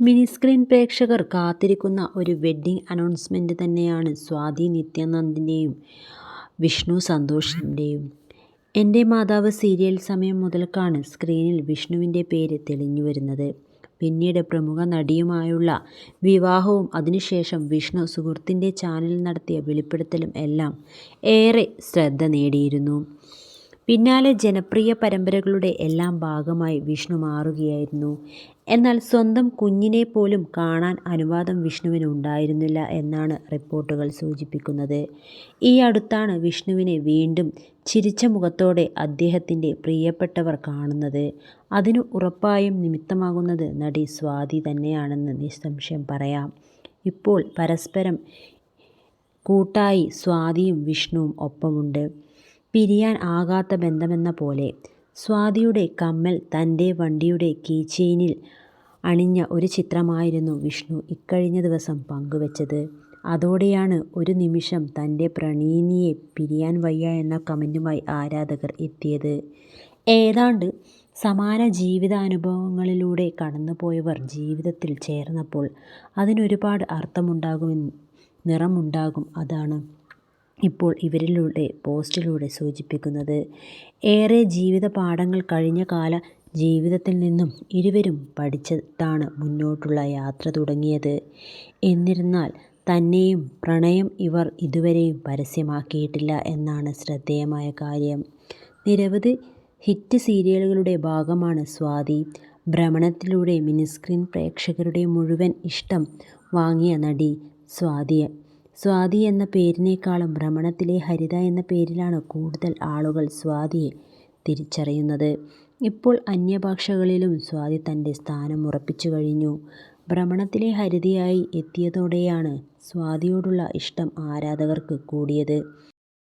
Mini screen പ്രേക്ഷകർ കാത്തിരിക്കുന്ന ഒരു വെഡ്ഡിംഗ് അനൗൺസ്മെന്റ് തന്നെയാണ് സ്വാതി നിത്യാനന്ദിന്റെയും വിഷ്ണു സന്തോഷിന്റെയും. എന്റെ മാതാവ് സീരിയൽ സമയം മുതൽക്കാണ് സ്ക്രീനിൽ വിഷ്ണുവിന്റെ പേര് തെളിഞ്ഞു വരുന്നത് പിന്നീട് പ്രമുഖ നടിയുമായുള്ള വിവാഹവും അതിനുശേഷം വിഷ്ണു സുഹൃത്തിന്റെ ചാനലിൽ നടത്തിയ വെളിപ്പെടുത്തലും എല്ലാം ഏറെ ശ്രദ്ധ നേടിയിരുന്നു. പിന്നാലെ ജനപ്രിയ പരമ്പരകളുടെ എല്ലാം ഭാഗമായി വിഷ്ണു മാറുകയായിരുന്നു. എന്നാൽ സ്വന്തം കുഞ്ഞിനെ പോലും കാണാൻ അനുവാദം വിഷ്ണുവിന് ഉണ്ടായിരുന്നില്ല എന്നാണ് റിപ്പോർട്ടുകൾ സൂചിപ്പിക്കുന്നത്. ഈ അടുത്താണ് വിഷ്ണുവിനെ വീണ്ടും ചിരിച്ച മുഖത്തോടെ അദ്ദേഹത്തിന്റെ പ്രിയപ്പെട്ടവർ കാണുന്നത്. അതിന് ഉറപ്പായും നിമിത്തമാകുന്നത് നടി സ്വാതി തന്നെയാണെന്ന് നിസ്സംശയം പറയാം. ഇപ്പോൾ പരസ്പരം കൂട്ടായി സ്വാതിയും വിഷ്ണുവും ഒപ്പമുണ്ട്. പിരിയാൻ ആകാത്ത ബന്ധമെന്ന പോലെ. സ്വാതിയുടെ കമ്മൽ തന്റെ വണ്ടിയുടെ കീചെയിനിൽ അണിഞ്ഞ ഒരു ചിത്രമായിരുന്നു വിഷ്ണു ഇക്കഴിഞ്ഞ ദിവസം പങ്കുവച്ചത്. അതോടെയാണ് ഒരു നിമിഷം തന്റെ പ്രണയിനിയെ പിരിയാൻ വയ്യ എന്ന കമന്റുമായി ആരാധകർ എത്തിയത്. ഏതാണ്ട് സമാന ജീവിതാനുഭവങ്ങളിലൂടെ കടന്നുപോയവർ ജീവിതത്തിൽ ചേർന്നപ്പോൾ അതിനൊരുപാട് അർത്ഥമുണ്ടാകും നിറമുണ്ടാകും അതാണ് ഇപ്പോൾ ഇവരിലൂടെ പോസ്റ്റിലൂടെ സൂചിപ്പിക്കുന്നത്. ഏറെ ജീവിത പാഠങ്ങൾ കഴിഞ്ഞ കാല ജീവിതത്തിൽ നിന്നും ഇരുവരും പഠിച്ചതാണ് മുന്നോട്ടുള്ള യാത്ര തുടങ്ങിയത്. എന്നിരുന്നാൽ തന്നെയും പ്രണയം ഇവർ ഇതുവരെയും പരസ്യമാക്കിയിട്ടില്ല എന്നാണ് ശ്രദ്ധേയമായ കാര്യം. നിരവധി ഹിറ്റ് സീരിയലുകളുടെ ഭാഗമാണ് സ്വാതി. ഭ്രമണത്തിലൂടെ മിനിസ്ക്രീൻ പ്രേക്ഷകരുടെ മുഴുവൻ ഇഷ്ടം വാങ്ങിയ നടി സ്വാതി. സ്വാതി എന്ന പേരിനേക്കാളും ഭ്രമണത്തിലെ ഹരിത എന്ന പേരിലാണ് കൂടുതൽ ആളുകൾ സ്വാതിയെ തിരിച്ചറിയുന്നത്. ഇപ്പോൾ അന്യഭാഷകളിലും സ്വാതി തന്റെ സ്ഥാനം ഉറപ്പിച്ചു കഴിഞ്ഞു ഭ്രമണത്തിലെ ഹരിതയായി എത്തിയതോടെയാണ് സ്വാതിയോടുള്ള ഇഷ്ടം ആരാധകർക്ക് കൂടിയത്.